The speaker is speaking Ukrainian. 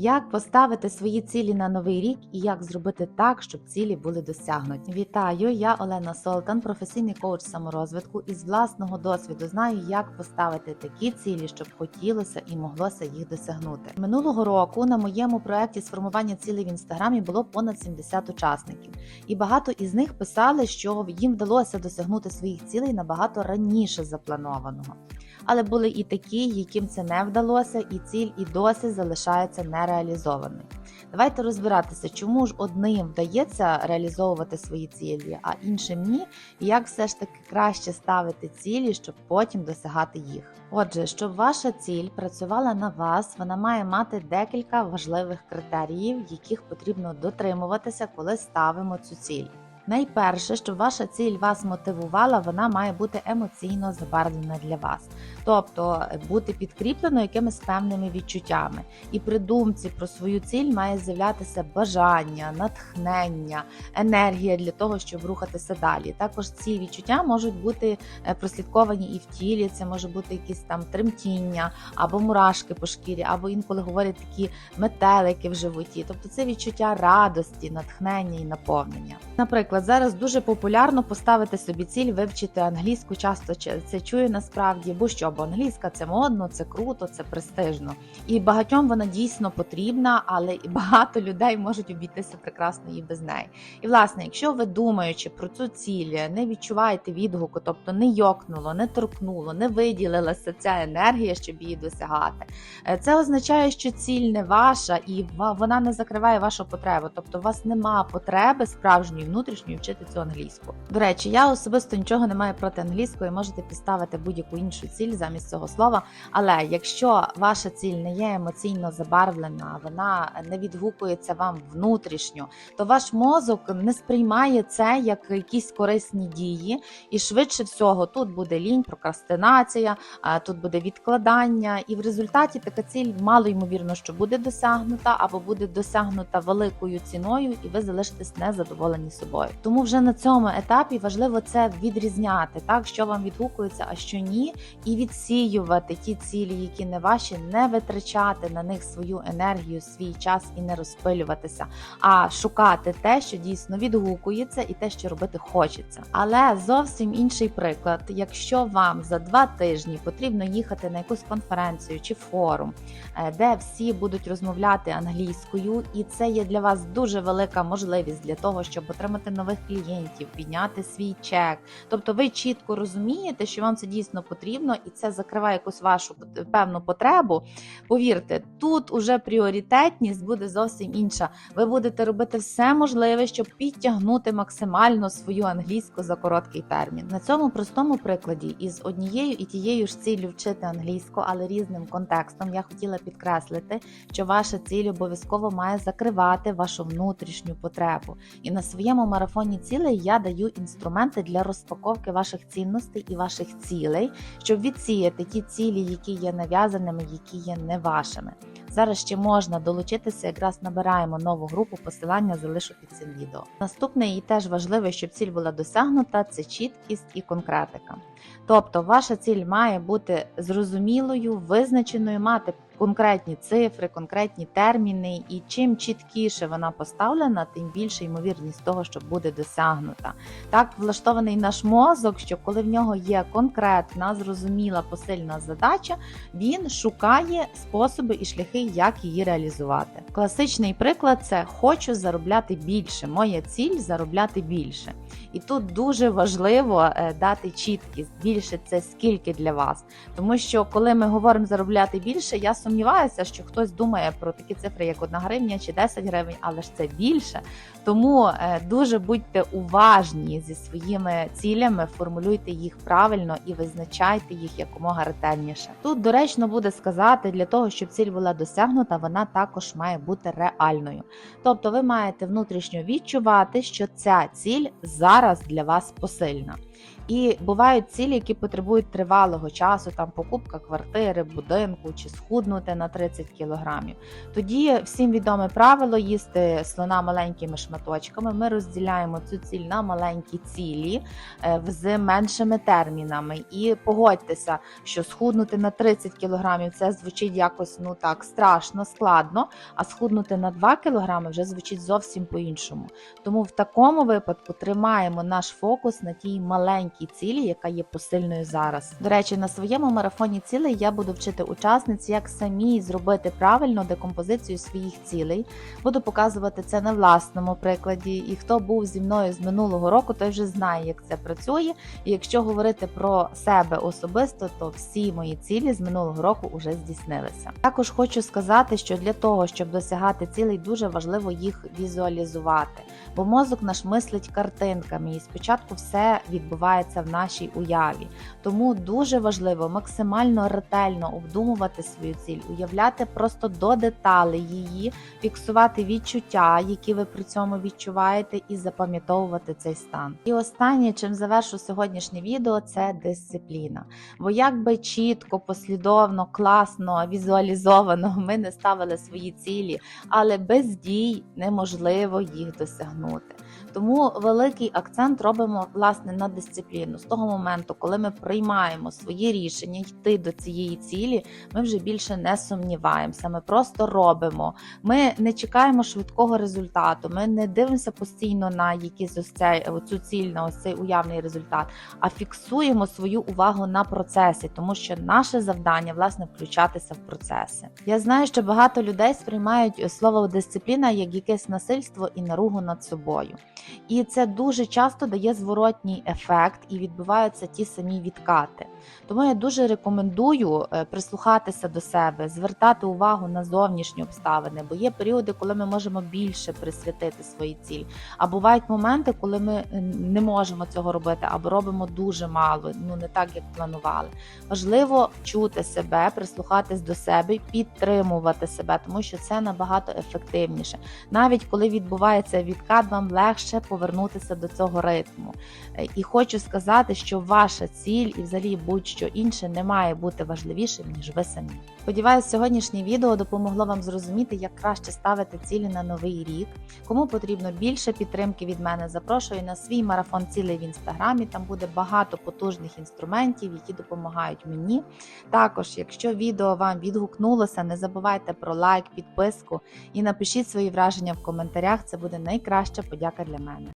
Як поставити свої цілі на новий рік і як зробити так, щоб цілі були досягнуті? Вітаю! Я Олена Солтан, професійний коуч саморозвитку. І з власного досвіду знаю, як поставити такі цілі, щоб хотілося і моглося їх досягнути. Минулого року на моєму проєкті з формування цілей в інстаграмі було понад 70 учасників, і багато із них писали, що їм вдалося досягнути своїх цілей набагато раніше запланованого. Але були і такі, яким це не вдалося, і ціль і досі залишається нереалізованою. Давайте розбиратися, чому ж одним вдається реалізовувати свої цілі, а іншим ні, і як все ж таки краще ставити цілі, щоб потім досягати їх. Отже, щоб ваша ціль працювала на вас, вона має мати декілька важливих критеріїв, яких потрібно дотримуватися, коли ставимо цю ціль. Найперше, щоб ваша ціль вас мотивувала, вона має бути емоційно забарвлена для вас, тобто бути підкріпленою якимись певними відчуттями. І при думці про свою ціль має з'являтися бажання, натхнення, енергія для того, щоб рухатися далі. Також ці відчуття можуть бути е, прослідковані і в тілі. Це може бути якісь там тремтіння або мурашки по шкірі, або інколи говорять такі метелики в животі. Тобто це відчуття радості, натхнення і наповнення. Наприклад, зараз дуже популярно поставити собі ціль вивчити англійську. Часто це чую насправді, бо що, бо англійська це модно, це круто, це престижно. І багатьом вона дійсно потрібна, але і багато людей можуть обійтися прекрасно і без неї. І власне, якщо ви думаючи про цю ціль, не відчуваєте відгуку, тобто не йокнуло, не торкнуло, не виділилася ця енергія, щоб її досягати, е, це означає, що ціль не ваша і вона не закриває вашу потребу, тобто у вас нема потреби справжньої внутрішньої вчити цю англійську. До речі, я особисто нічого не маю проти англійської, можете підставити будь-яку іншу ціль замість цього слова. Але якщо ваша ціль не є емоційно забарвлена, вона не відгукується вам внутрішньо, то ваш мозок не сприймає це як якісь корисні дії, і швидше всього тут буде лінь, прокрастинація, тут буде відкладання, і в результаті така ціль мало ймовірно, що буде досягнута або буде досягнута великою ціною, і ви залишитесь незадоволені собою. Тому вже на цьому етапі важливо це відрізняти, так що вам відгукується, а що ні, і відсіювати ті цілі, які не ваші, не витрачати на них свою енергію, свій час і не розпилюватися, а шукати те, що дійсно відгукується, і те, що робити хочеться. Але зовсім інший приклад, якщо вам за два тижні потрібно їхати на якусь конференцію чи форум, е, де всі будуть розмовляти англійською, і це є для вас дуже велика можливість для того, щоб отримати нових клієнтів, підняти свій чек. Тобто ви чітко розумієте, що вам це дійсно потрібно, і це закриває якусь вашу певну потребу. Повірте, тут уже пріоритетність буде зовсім інша. Ви будете робити все можливе, щоб підтягнути максимально свою англійську за короткий термін. На цьому простому прикладі із однією і тією ж ціллю вчити англійську, але різним контекстом, я хотіла підкреслити, що ваша ціль обов'язково має закривати вашу внутрішню потребу. І на своєму марафоні цілей я даю інструменти для розпаковки ваших цінностей і ваших цілей, щоб відсіяти ті цілі, які є нав'язаними, які є не вашими. Зараз ще можна долучитися, якраз набираємо нову групу, посилання залишу під цим відео. Наступне і теж важливе, щоб ціль була досягнута, це чіткість і конкретика. Тобто, ваша ціль має бути зрозумілою, визначеною, мати конкретні цифри, конкретні терміни, і чим чіткіше вона поставлена, тим більше ймовірність того, що буде досягнута. Так влаштований наш мозок, що коли в нього є конкретна, зрозуміла посильна задача, він шукає способи і шляхи, як її реалізувати. Класичний приклад це хочу заробляти більше. Моя ціль заробляти більше. І тут дуже важливо е, дати чіткість більше це скільки для вас. Тому що коли ми говоримо заробляти більше, я сумніваюся, що хтось думає про такі цифри, як 1 гривня чи 10 гривень, але ж це більше. Тому е, дуже будьте уважні зі своїми цілями, формулюйте їх правильно і визначайте їх якомога ретельніше. Тут доречно буде сказати, для того, щоб ціль була досягнута, вона також має бути реальною. Тобто, ви маєте внутрішньо відчувати, що ця ціль зараз для вас посильна. І бувають цілі, які потребують тривалого часу, там покупка квартири, будинку чи схуднути на 30 кілограмів. Тоді всім відоме правило їсти слона маленькими шматочками. Ми розділяємо цю ціль на маленькі цілі е, з меншими термінами. І погодьтеся, що схуднути на 30 кілограмів це звучить якось ну так страшно, складно. А схуднути на 2 кілограми вже звучить зовсім по-іншому. Тому в такому випадку тримаємо наш фокус на тій маленькій цілі, яка є посильною зараз. До речі, на своєму марафоні цілей я буду вчити учасниць, як самі зробити правильно декомпозицію своїх цілей. Буду показувати це на власному прикладі. І хто був зі мною з минулого року, той вже знає, як це працює. І якщо говорити про себе особисто, то всі мої цілі з минулого року вже здійснилися. Також хочу сказати, що для того, щоб досягати цілей, дуже важливо їх візуалізувати, бо мозок наш мислить картинками, і спочатку все відбувається в нашій уяві. Тому дуже важливо максимально ретельно обдумувати свою ціль, уявляти просто до деталей її, фіксувати відчуття, які ви при цьому відчуваєте, і запам'ятовувати цей стан. І останнє, чим завершу сьогоднішнє відео, це дисципліна. Бо як би чітко, послідовно, класно, візуалізовано ми не ставили свої цілі, але без дій неможливо їх досягнути. Тому великий акцент робимо власне на дисципліну. З того моменту, коли ми приймаємо свої рішення йти до цієї цілі, ми вже більше не сумніваємося. Ми просто робимо. Ми не чекаємо швидкого результату. Ми не дивимося постійно на якийсь ось цей цю ціль, на ось цей уявний результат, а фіксуємо свою увагу на процесі, тому що наше завдання власне включатися в процеси. Я знаю, що багато людей сприймають слово дисципліна як якесь насильство і наругу над собою. І це дуже часто дає зворотній ефект і відбуваються ті самі відкати. Тому я дуже рекомендую е, прислухатися до себе, звертати увагу на зовнішні обставини, бо є періоди, коли ми можемо більше присвятити свої цілі. А бувають моменти, коли ми е, не можемо цього робити або робимо дуже мало, ну не так як планували. Важливо чути себе, прислухатись до себе, підтримувати себе, тому що це набагато ефективніше. Навіть коли відбувається відкат, вам легше повернутися до цього ритму. Е, І хочу сказати, що ваша ціль і взагалі будь-що інше не має бути важливішим, ніж ви самі. Сподіваюсь, сьогоднішнє відео допомогло вам зрозуміти, як краще ставити цілі на новий рік. Кому потрібно більше підтримки від мене, запрошую на свій марафон цілей в інстаграмі. Там буде багато потужних інструментів, які допомагають мені. Також, якщо відео вам відгукнулося, не забувайте про лайк, підписку і напишіть свої враження в коментарях. Це буде найкраща подяка для мене.